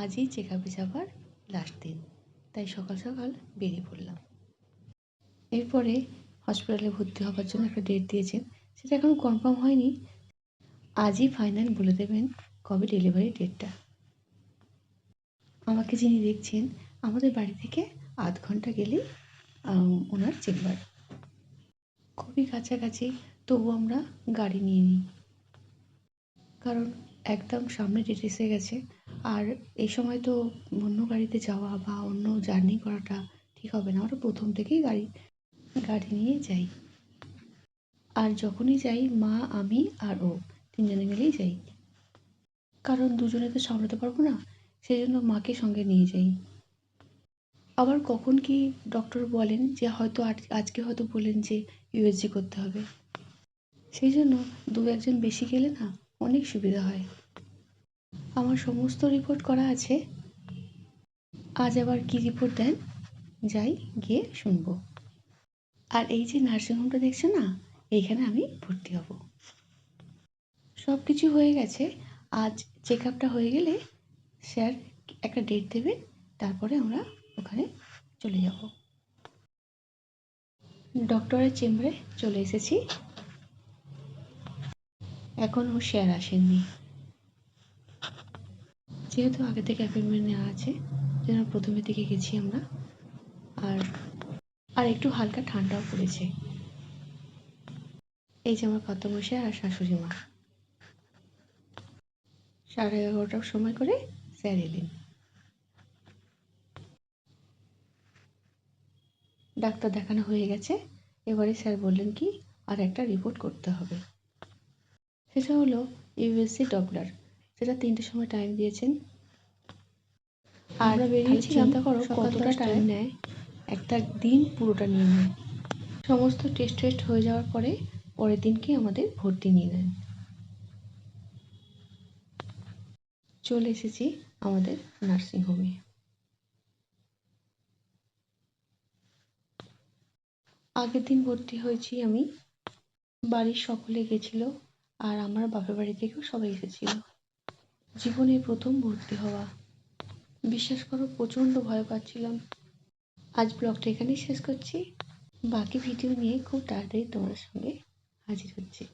আজই চেক আপে যাবার লাস্ট দিন। তাই সকাল সকাল বেরিয়ে পড়লাম। এরপরে হসপিটালে ভর্তি হবার জন্য একটা ডেট দিয়েছেন। সেটা এখনও কনফার্ম হয়নি। আজই ফাইনাল বলে দেবেন কবে ডেলিভারি ডেটটা আমাকে যিনি দেখছেন, আমাদের বাড়ি থেকে আধ ঘণ্টা গেলেই ওনার চেম্বার। খুবই কাছাকাছি, তবু আমরা গাড়ি নিয়ে নিই কারণ একদম সামনে ডেট এসে গেছে। আর এই সময় তো অন্য গাড়িতে যাওয়া বা অন্য জার্নি করাটা ঠিক হবে না। আমরা প্রথম থেকেই গাড়ি গাড়ি নিয়ে যাই। আর যখনই যাই, মা, আমি আর ও তিনজনে মিলেই যাই। কারণ দুজনে তো সামলাতে পারব না, সেই জন্য মাকে সঙ্গে নিয়ে যাই। আবার কখন কি ডক্টর বলেন যে, হয়তো আজ- আজকে হয়তো বলেন যে ইউএসজি করতে হবে। সেই জন্য দু একজন বেশি গেলে না অনেক সুবিধা হয়। আমার সমস্ত রিপোর্ট করা আছে। আজ আবার কি রিপোর্ট দেন? যাই, গিয়ে শুনব। আর এই যে নার্সিংহোমটা দেখছ না, এইখানে আমি ভর্তি হব। সব কিছু হয়ে গেছে। আজ চেক আপটা হয়ে গেলে স্যার একটা ডেট দেবে তারপরে আমরা ওখানে চলে যাব। ডক্টরের চেম্বারে চলে এসেছি। এখনও স্যার আসেননি। যেহেতু আগে থেকে অ্যাপয়েন্টমেন্ট নেওয়া আছে, যেন প্রথমের দিকে গেছি আমরা। আর আর একটু হালকা ঠান্ডাও পড়েছে। এই যে আমার কর্তমশাই আর শাশুড়ি মা সাড়ে এগারোটার সময় করে স্যার এলেন। ডাক্তার দেখানো হয়ে গেছে। এবারে স্যার বললেন কি, আর একটা রিপোর্ট করতে হবে। সেটা হলো ইউএসসি ডপলার সেটা তিনটের সময় টাইম দিয়েছেন। আর আমরা বেরিয়েছিলাম চিন্তা করো কতটা টাইম নেয়। একটা দিন পুরোটা নিয়ে নেয় সমস্ত টেস্ট টেস্ট হয়ে যাওয়ার পরে পরের দিনকে আমাদের ভর্তি নিয়ে নেন। চলে এসেছি আমাদের নার্সিংহোমে আগের দিন ভর্তি হয়েছি আমি। বাড়ির সকলে গেছিল আর আমার বাপের বাড়ি থেকেও সবাই এসেছিল। জীবনে প্রথম ভর্তি হওয়া। বিশ্বাস করো, প্রচণ্ড ভয় পাচ্ছিলাম। আজ ব্লগটা এখানেই শেষ করছি। বাকি ভিডিও নিয়ে খুব তাড়াতাড়ি তোমার সঙ্গে হাজির হচ্ছে।